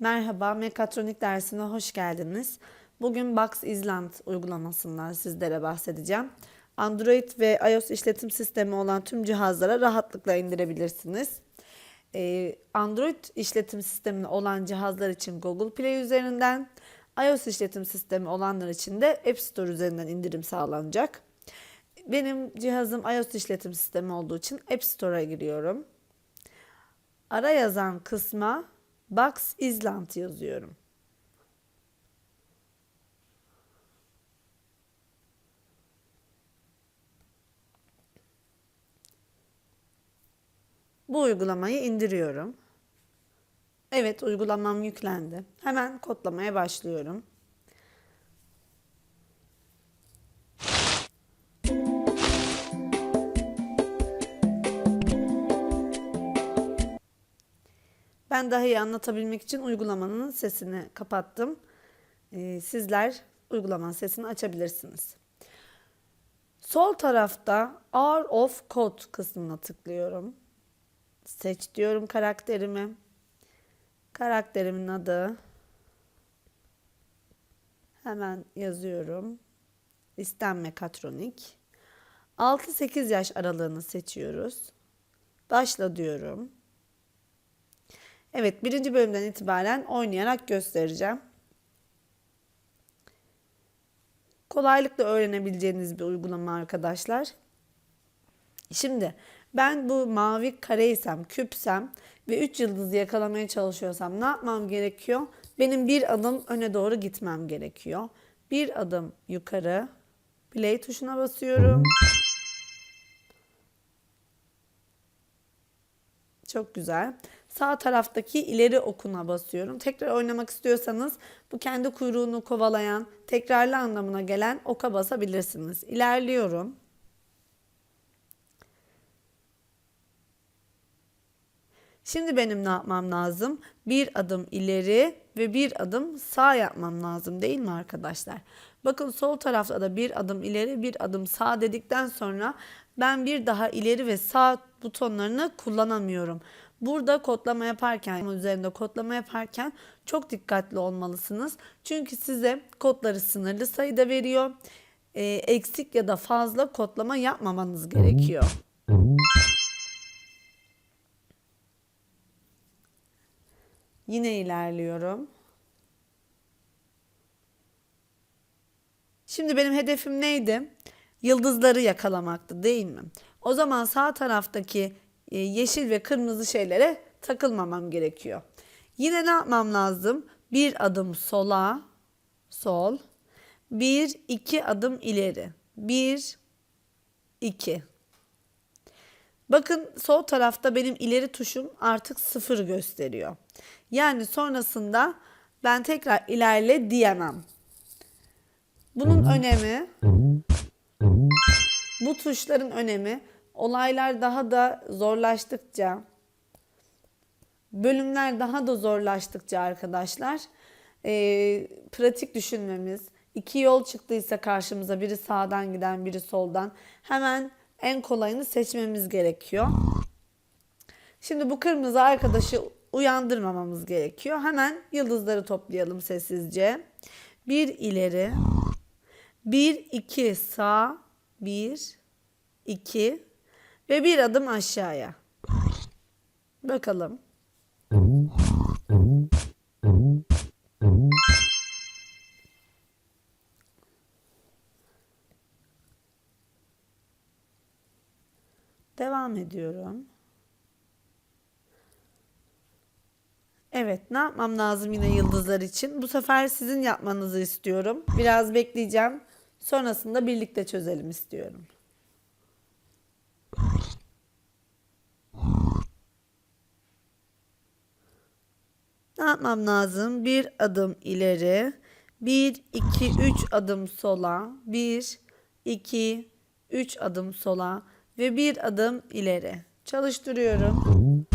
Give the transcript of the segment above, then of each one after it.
Merhaba, Mekatronik dersine hoş geldiniz. Bugün Box Island uygulamasından sizlere bahsedeceğim. Android ve iOS işletim sistemi olan tüm cihazlara rahatlıkla indirebilirsiniz. Ee, Android işletim sistemi olan cihazlar için Google Play üzerinden, iOS işletim sistemi olanlar için de App Store üzerinden indirim sağlanacak. Benim cihazım iOS işletim sistemi olduğu için App Store'a giriyorum. Ara yazan kısma Box Island yazıyorum. Bu uygulamayı indiriyorum. Evet, uygulamam yüklendi. Hemen kodlamaya başlıyorum. Ben daha iyi anlatabilmek için uygulamanın sesini kapattım. Ee, sizler uygulamanın sesini açabilirsiniz. Sol tarafta R of Code kısmına tıklıyorum. Seç diyorum karakterimi. Karakterimin adı. Hemen yazıyorum. İstem mekatronik. 6-8 yaş aralığını seçiyoruz. Başla diyorum. Evet, birinci bölümden itibaren oynayarak göstereceğim. Kolaylıkla öğrenebileceğiniz bir uygulama arkadaşlar. Şimdi ben bu mavi kareysem, küpsem ve 3 yıldızı yakalamaya çalışıyorsam ne yapmam gerekiyor? Benim bir adım öne doğru gitmem gerekiyor. Bir adım yukarı, play tuşuna basıyorum. Çok güzel. Sağ taraftaki ileri okuna basıyorum. Tekrar oynamak istiyorsanız bu kendi kuyruğunu kovalayan, tekrarlı anlamına gelen oka basabilirsiniz. İlerliyorum. Şimdi benim ne yapmam lazım? Bir adım ileri ve bir adım sağ yapmam lazım değil mi arkadaşlar? Bakın sol tarafta da bir adım ileri bir adım sağ dedikten sonra ben bir daha ileri ve sağ butonlarını kullanamıyorum. Burada kodlama yaparken, üzerinde kodlama yaparken çok dikkatli olmalısınız. Çünkü size kodları sınırlı sayıda veriyor. Ee, eksik ya da fazla kodlama yapmamanız gerekiyor. Yine ilerliyorum. Şimdi benim hedefim neydi? Yıldızları yakalamaktı değil mi? O zaman sağ taraftaki e, yeşil ve kırmızı şeylere takılmamam gerekiyor. Yine ne yapmam lazım? Bir adım sola, sol. Bir, iki adım ileri. Bir, iki. Bakın sol tarafta benim ileri tuşum artık sıfır gösteriyor. Yani sonrasında ben tekrar ilerle diyemem. Bunun önemi, bu tuşların önemi olaylar daha da zorlaştıkça, bölümler daha da zorlaştıkça arkadaşlar e, pratik düşünmemiz, iki yol çıktıysa karşımıza biri sağdan giden biri soldan hemen en kolayını seçmemiz gerekiyor. Şimdi bu kırmızı arkadaşı uyandırmamamız gerekiyor. Hemen yıldızları toplayalım sessizce. Bir ileri, bir iki sağ, bir, iki ve bir adım aşağıya. Bakalım. Devam ediyorum. Evet, ne yapmam lazım yine yıldızlar için? Bu sefer sizin yapmanızı istiyorum. Biraz bekleyeceğim. Sonrasında birlikte çözelim istiyorum. Ne yapmam lazım? Bir adım ileri. Bir, iki, üç adım sola. Bir, iki, üç adım sola. Ve bir adım ileri. Çalıştırıyorum.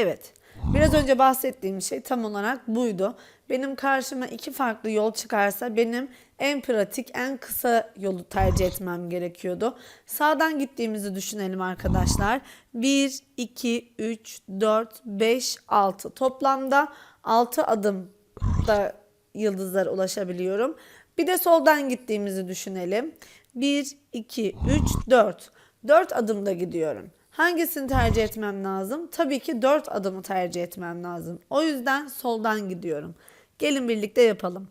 Evet. Biraz önce bahsettiğim şey tam olarak buydu. Benim karşıma iki farklı yol çıkarsa benim en pratik, en kısa yolu tercih etmem gerekiyordu. Sağdan gittiğimizi düşünelim arkadaşlar. 1, 2, 3, 4, 5, 6. Toplamda 6 adımda yıldızlara ulaşabiliyorum. Bir de soldan gittiğimizi düşünelim. 1, 2, 3, 4. 4 adımda gidiyorum. Hangisini tercih etmem lazım? Tabii ki 4 adımı tercih etmem lazım. O yüzden soldan gidiyorum. Gelin birlikte yapalım.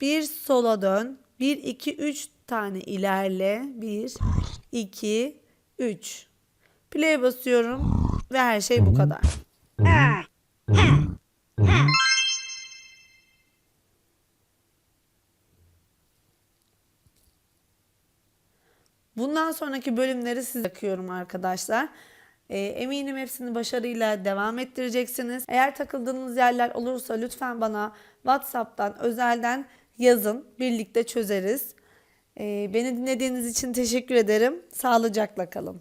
Bir sola dön. 1, 2, 3 tane ilerle. 1, 2, 3. Play basıyorum ve her şey bu kadar. Bundan sonraki bölümleri size bırakıyorum arkadaşlar. Ee, eminim hepsini başarıyla devam ettireceksiniz. Eğer takıldığınız yerler olursa lütfen bana WhatsApp'tan özelden yazın. Birlikte çözeriz. Ee, beni dinlediğiniz için teşekkür ederim. Sağlıcakla kalın.